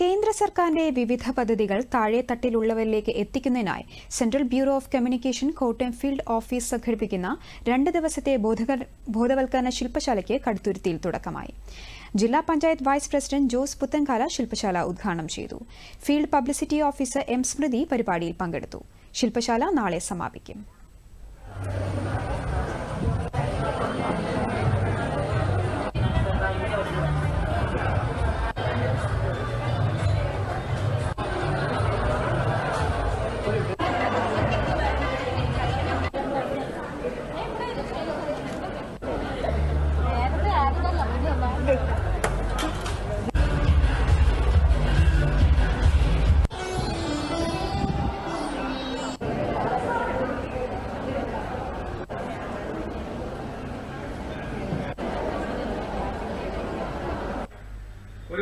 കേന്ദ്ര സർക്കാരിന്റെ വിവിധ പദ്ധതികൾ താഴെത്തട്ടിലുള്ളവരിലേക്ക് എത്തിക്കുന്നതിനായി central bureau of communication Kottayam field office സംഘടിപ്പിക്കുന്ന രണ്ട് ദിവസത്തെ ബോധവൽക്കരണ ശില്പശാലയ്ക്ക് കടുത്തുരുത്തിയിൽ തുടക്കമായി. ജില്ലാ പഞ്ചായത്ത് വൈസ് പ്രസിഡന്റ് ജോസ് പുത്തൻകാല ശില്പശാല ഉദ്ഘാടനം ചെയ്തു. Field publicity officer M Smrithi പരിപാടിയിൽ പങ്കെടുത്തു. ശില്പശാല നാളെ സമാപിക്കും. ഒരു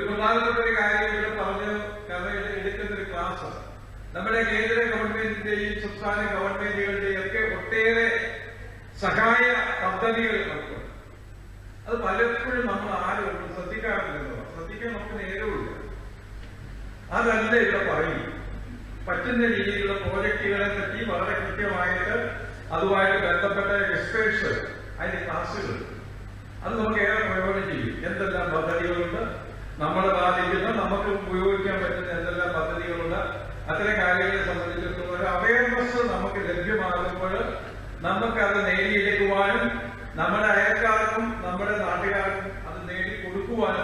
പ്രധാനപ്പെട്ട ഒരു കാര്യം ഇവിടെ പറഞ്ഞു ഇത് എടുക്കുന്ന ഒരു ക്ലാസ് നമ്മുടെ കേന്ദ്ര ഗവൺമെന്റിന്റെയും സംസ്ഥാന ഗവൺമെന്റുകളുടെയും ഒക്കെ ഒട്ടേറെ സഹായ പദ്ധതികൾ നമുക്കുണ്ട് അത് പലപ്പോഴും നമ്മൾ ആരും ശ്രദ്ധിക്കാറില്ലല്ലോ. ശ്രദ്ധിക്കാൻ നമുക്ക് നേരവുമില്ല. അതല്ല ഇവിടെ പറയും പറ്റുന്ന രീതിയിലുള്ള പ്രോജക്റ്റുകളെ പറ്റി വളരെ കൃത്യമായിട്ട് അതുമായിട്ട് ബന്ധപ്പെട്ട എക്സ്പേർട്സ് അതിന്റെ ക്ലാസ്സുകൾ. അത് നമുക്ക് ഏറെ പ്രയോജനം ചെയ്യും. എന്തെല്ലാം പദ്ധതികളുണ്ട്? നമ്മളെ ബാധിക്കുന്ന നമുക്ക് ഉപയോഗിക്കാൻ പറ്റുന്ന എന്തെല്ലാം പദ്ധതികളുണ്ട്? അത്തരം കാര്യങ്ങളെ സംബന്ധിച്ചിടത്തോളം ഒരു അവയർനെസ് നമുക്ക് ലഭ്യമാകുമ്പോൾ നമുക്ക് അത് നേടിയെടുക്കുവാനും നമ്മുടെ kuwa